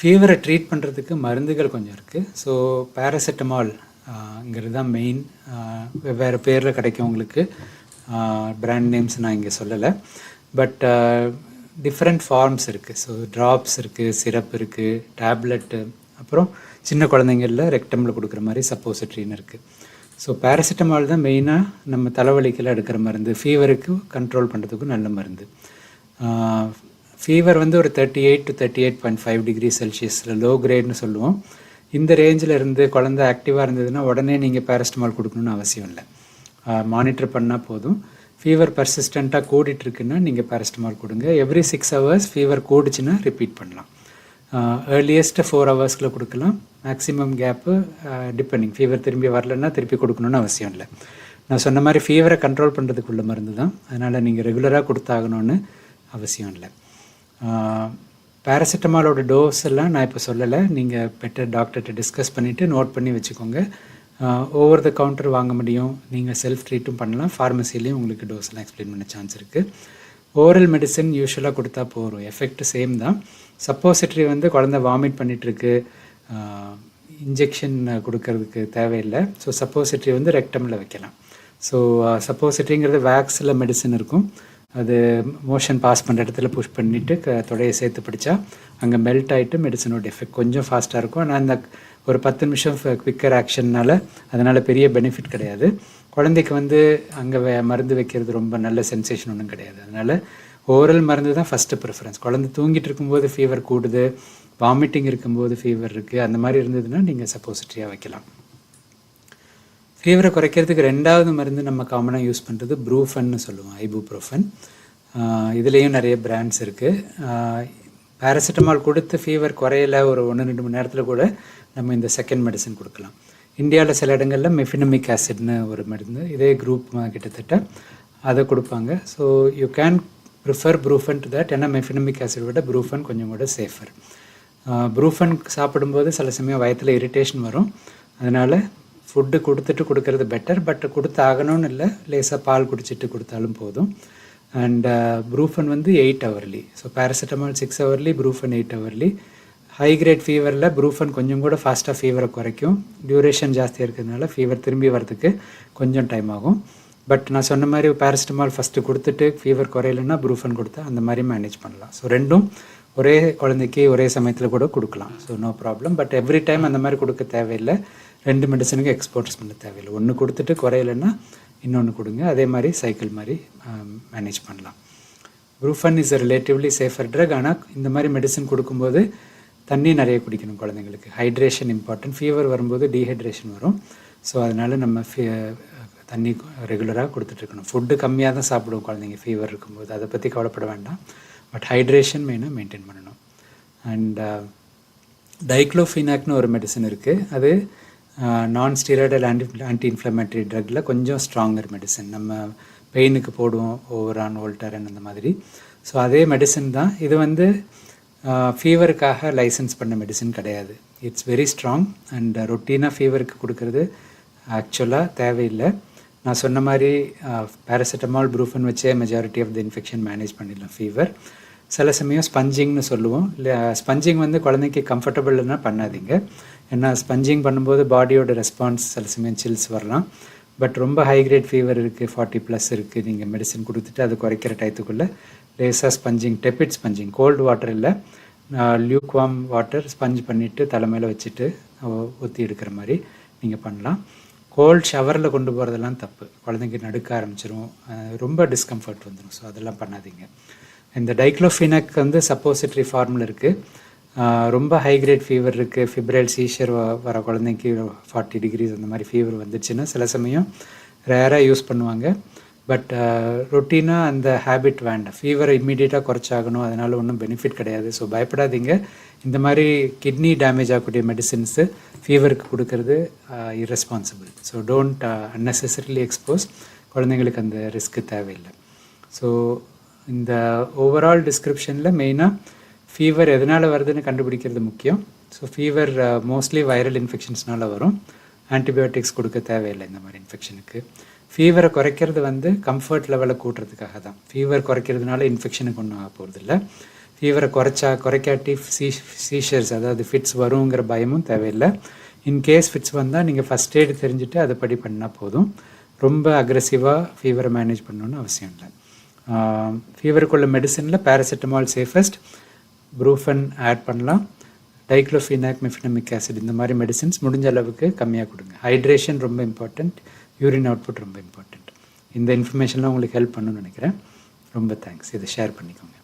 ஃபீவரை treat பண்ணுறதுக்கு மருந்துகள் கொஞ்சம் இருக்குது ஸோ பேராசிட்டமால்ங்கிறது தான் மெயின் வெவ்வேறு பேரில் கிடைக்கும் உங்களுக்கு பிராண்ட் நேம்ஸ் நான் இங்கே சொல்லலை. பட் டிஃப்ரெண்ட் ஃபார்ம்ஸ் இருக்குது ஸோ ட்ராப்ஸ் இருக்குது சிரப் இருக்குது டேப்லெட்டு அப்புறம் சின்ன குழந்தைங்களில் ரெக்டமில் கொடுக்குற மாதிரி சப்போசிட்ரின்னு இருக்குது ஸோ பேராசிட்டமால் தான் மெயினாக நம்ம தலைவலிக்கெல்லாம் எடுக்கிற மருந்து. ஃபீவருக்கு கண்ட்ரோல் பண்ணுறதுக்கும் நல்ல மருந்து. ஃபீவர் வந்து ஒரு thirty eight to thirty eight point five degree செல்சியஸில் லோ கிரேட்னு சொல்லுவோம். இந்த ரேஞ்சில் இருந்து குழந்தை ஆக்டிவாக இருந்ததுன்னா உடனே நீங்கள் பேரஸ்டமால் கொடுக்கணும்னு அவசியம் இல்லை. மானிட்டர் பண்ணால் போதும். ஃபீவர் பர்சிஸ்டண்ட்டாக கூடிட்டு இருக்குன்னா நீங்கள் பேரஸ்டமால் கொடுங்க. எவ்ரி சிக்ஸ் ஹவர்ஸ் ஃபீவர் கூடுச்சுன்னா ரிப்பீட் பண்ணலாம். ஏர்லியஸ்ட்டு ஃபோர் ஹவர்ஸ்க்குள்ளே கொடுக்கலாம். மேக்ஸிமம் கேப்பு டிபெண்டிங் ஃபீவர் திரும்பி வரலன்னா திருப்பி கொடுக்கணும்னு அவசியம் இல்லை. நான் சொன்ன மாதிரி ஃபீவரை கண்ட்ரோல் பண்ணுறதுக்குள்ள மருந்து தான். அதனால் நீங்கள் ரெகுலராக கொடுத்தாகணும்னு அவசியம் இல்லை. பேராசிட்டமாலோட டோஸ் எல்லாம் நான் இப்போ சொல்லலை. நீங்கள் பெட்டர் டாக்டர்கிட்ட டிஸ்கஸ் பண்ணிவிட்டு நோட் பண்ணி வச்சுக்கோங்க. ஓவர் த கவுண்டர் வாங்க முடியும். நீங்கள் செல்ஃப் ட்ரீட்டும் பண்ணலாம். ஃபார்மசிலையும் உங்களுக்கு டோஸ் எல்லாம் எக்ஸ்பிளைன் பண்ண சான்ஸ் இருக்குது ஓரல் மெடிசன் யூஸ்வலாக கொடுத்தா போகிறோம் எஃபெக்ட் சேம் தான். சப்போசிட்ரி வந்து குழந்த வாமிட் பண்ணிகிட்ருக்கு இன்ஜெக்ஷன் கொடுக்கறதுக்கு தேவையில்லை. ஸோ சப்போசிட்ரி வந்து ரெக்டமில் வைக்கலாம். ஸோ சப்போசிட்ரிங்கிறது வேக்ஸில் மெடிசன் இருக்கும். அது மோஷன் பாஸ் பண்ணுற இடத்துல புஷ் பண்ணிவிட்டு க தொடையை சேர்த்து பிடிச்சா அங்கே மெல்ட் ஆகிட்டு மெடிசனோட எஃபெக்ட் கொஞ்சம் ஃபாஸ்ட்டாக இருக்கும். ஆனால் அந்த ஒரு பத்து நிமிஷம் குவிக்கர் ஆக்ஷன்னால அதனால் பெரிய பெனிஃபிட் கிடையாது. குழந்தைக்கு வந்து அங்கே வே மருந்து வைக்கிறது ரொம்ப நல்ல சென்சேஷன் ஒன்றும் கிடையாது. அதனால் ஓரல் மருந்து தான் ஃபஸ்ட்டு ப்ரிஃபரன்ஸ் குழந்தை தூங்கிட்டு இருக்கும்போது ஃபீவர் கூடுது வாமிட்டிங் இருக்கும்போது ஃபீவர் இருக்குது அந்த மாதிரி இருந்ததுன்னா நீங்கள் சப்போசிட்ரியாக வைக்கலாம். ஃபீவரை குறைக்கிறதுக்கு ரெண்டாவது மருந்து நம்ம காமனாக யூஸ் பண்ணுறது ப்ரூஃபன்னு சொல்லுவோம் ஐபுப்ரோஃபன் இதுலேயும் நிறைய பிராண்ட்ஸ் இருக்குது பேராசிட்டமால் கொடுத்து ஃபீவர் குறையல ஒரு ஒன்று ரெண்டு மணி நேரத்தில் கூட நம்ம இந்த செகண்ட் மெடிசன் கொடுக்கலாம். இந்தியாவில் சில இடங்களில் மெஃபினமிக் ஆசிட்னு ஒரு மருந்து இதே குரூப் கிட்டத்தட்ட அதை கொடுப்பாங்க. So you can prefer Brufen to that ஏன்னா மெஃபினமிக் ஆசிட் விட ப்ரூஃபன் கொஞ்சம் கூட சேஃபர் ப்ரூஃபன் சாப்பிடும்போது சில சமயம் வயத்தில் இரிட்டேஷன் வரும். அதனால் ஃபுட்டு கொடுத்துட்டு கொடுக்கறது பெட்டர் பட் கொடுத்து ஆகணும்னு இல்லை. லேசாக பால் குடிச்சிட்டு கொடுத்தாலும் போதும். அண்ட் ப்ரூஃபன் uh, வந்து eight hourly so paracetamol six hourly Brufen eight hourly high grade ஃபீவரில் Brufen கொஞ்சம் கூட ஃபாஸ்ட்டாக ஃபீவரை குறைக்கும். டியூரேஷன் ஜாஸ்தியாக இருக்கிறதுனால ஃபீவர் திரும்பி வரதுக்கு கொஞ்சம் டைம் ஆகும். பட் நான் சொன்ன மாதிரி பேராசிட்டமால் ஃபஸ்ட்டு கொடுத்துட்டு ஃபீவர் குறையலன்னா ப்ரூஃபன் கொடுத்தா அந்த மாதிரி மேனேஜ் பண்ணலாம். ஸோ ரெண்டும் ஒரே குழந்தைக்கு ஒரே சமயத்தில் கூட கொடுக்கலாம். So no problem but every time அந்த மாதிரி கொடுக்க தேவையில்லை. ரெண்டு மெடிசனுக்கு எக்ஸ்போர்ட்ஸ் பண்ண தேவையில்லை. ஒன்று கொடுத்துட்டு குறையலைன்னா இன்னொன்று கொடுங்க. அதே மாதிரி சைக்கிள் மாதிரி um, மேனேஜ் பண்ணலாம். Brufen is relatively safer drug ஆனால் இந்த மாதிரி மெடிசன் கொடுக்கும்போது தண்ணி நிறைய குடிக்கணும் குழந்தைங்களுக்கு. ஹைட்ரேஷன் இம்பார்ட்டன்ட் ஃபீவர் வரும்போது டீஹைட்ரேஷன் வரும். ஸோ அதனால் நம்ம ஃபீ தண்ணி ரெகுலராக கொடுத்துட்ருக்கணும் ஃபுட்டு கம்மியாக தான் சாப்பிடுவோம் குழந்தைங்க. ஃபீவர் இருக்கும்போது. அதை பற்றி கவலைப்பட வேண்டாம். பட் ஹைட்ரேஷன் மெயினாக மெயின்டைன் பண்ணணும். அண்ட் டைக்ளோஃபினாக்னு uh, ஒரு மெடிசன் இருக்குது அது non steroidal anti anti inflammatory ட்ரக்கில் கொஞ்சம் ஸ்ட்ராங்கர் மெடிசன் நம்ம பெயினுக்கு போடுவோம் ஓவரான் ஓல்டரன் அந்த மாதிரி. ஸோ அதே மெடிசன் தான். இது வந்து uh, ஃபீவருக்காக லைசன்ஸ் பண்ண மெடிசன் கிடையாது. இட்ஸ் வெரி ஸ்ட்ராங் அண்ட் ரொட்டீனாக ஃபீவருக்கு கொடுக்கறது ஆக்சுவலாக தேவையில்லை. நான் சொன்ன மாதிரி uh, பேராசிட்டமால் ப்ரூஃபன் வச்சே majority of the infection manage பண்ணிடலாம் ஃபீவர் சில சமயம் ஸ்பஞ்சிங்னு சொல்லுவோம். இல்லை ஸ்பஞ்சிங் வந்து குழந்தைக்கு கம்ஃபர்டபுள்னா பண்ணாதீங்க. ஏன்னா ஸ்பஞ்சிங் பண்ணும்போது பாடியோட ரெஸ்பான்ஸ் சில சமயம் சில்ஸ் வரலாம். பட் ரொம்ப ஹை கிரேட் ஃபீவர் இருக்குது ஃபார்ட்டி ப்ளஸ் இருக்குது நீங்கள் மெடிசன் கொடுத்துட்டு அது குறைக்கிற டயத்துக்குள்ளே லேசாக sponging tepid sponging cold water இல்லை லியூக் வாம் வாட்டர் ஸ்பஞ்ச் பண்ணிவிட்டு தலைமையில் வச்சுட்டு ஊற்றி எடுக்கிற மாதிரி நீங்கள் பண்ணலாம். கோல்ட் ஷவரில் கொண்டு போகிறதெல்லாம் தப்பு. குழந்தைங்க நடுக்க ஆரம்பிச்சிரும். ரொம்ப டிஸ்கம்ஃபர்ட் வந்துடும் ஸோ அதெல்லாம் பண்ணாதீங்க. இந்த டைக்ளோஃபினக் வந்து சப்போசிட்ரி ஃபார்மில் இருக்குது ரொம்ப ஹை கிரேட் ஃபீவர் இருக்குது ஃபிப்ரைல் சீஷர் வர குழந்தைக்கு ஃபார்ட்டி டிகிரிஸ் அந்த மாதிரி ஃபீவர் வந்துச்சுன்னா சில சமயம் ரேராக யூஸ் பண்ணுவாங்க. பட் ரொட்டீனாக அந்த ஹேபிட் வேண்டாம். ஃபீவரை இம்மீடியட்டாக குறைச்சாகணும். அதனால் ஒன்றும் பெனிஃபிட் கிடையாது. ஸோ பயப்படாதீங்க. இந்த மாதிரி கிட்னி டேமேஜ் ஆகக்கூடிய மெடிசின்ஸு ஃபீவருக்கு கொடுக்கறது irresponsible so don't unnecessarily expose குழந்தைங்களுக்கு அந்த ரிஸ்க்கு தேவையில்லை. ஸோ இந்த ஓவரால் டிஸ்கிரிப்ஷனில் மெயினாக ஃபீவர் எதனால் வருதுன்னு கண்டுபிடிக்கிறது முக்கியம். ஸோ ஃபீவர் மோஸ்ட்லி வைரல் இன்ஃபெக்ஷன்ஸ்னால வரும். ஆன்டிபயோட்டிக்ஸ் கொடுக்க தேவையில்லை இந்த மாதிரி இன்ஃபெக்ஷனுக்கு ஃபீவரை குறைக்கிறது வந்து கம்ஃபர்ட் லெவலை கூட்டுறதுக்காக தான். ஃபீவர் குறைக்கிறதுனால இன்ஃபெக்ஷனுக்கு ஒன்றும் ஆக போகிறதில்ல ஃபீவரை குறைச்சா குறைக்காட்டி சீ சீஷர்ஸ் அதாவது ஃபிட்ஸ் வருங்கிற பயமும் தேவையில்லை. இன்கேஸ் ஃபிட்ஸ் வந்தால் நீங்கள் ஃபஸ்ட் எய்டு தெரிஞ்சுட்டு அதை படி பண்ணால் போதும். ரொம்ப அக்ரெசிவாக ஃபீவரை மேனேஜ் பண்ணணுன்னு அவசியம் இல்லை. ஃபீவருக்குள்ள மெடிசனில் பேராசிட்டமால் சேஃபஸ்ட் ப்ரூஃபன் ஆட் பண்ணலாம். டைக்ளோஃபினாக் மெஃபினமிக் ஆசிட் இந்த மாதிரி மெடிசின்ஸ் முடிஞ்ச அளவுக்கு கம்மியாக கொடுங்க. ஹைட்ரேஷன் ரொம்ப இம்பார்ட்டண்ட் யூரின் அவுட்புட் ரொம்ப இம்பார்ட்டண்ட் இந்த இன்ஃபர்மேஷன்லாம் உங்களுக்கு ஹெல்ப் பண்ணணும்னு நினைக்கிறேன். ரொம்ப தேங்க்ஸ் இதை ஷேர் பண்ணிக்கோங்க.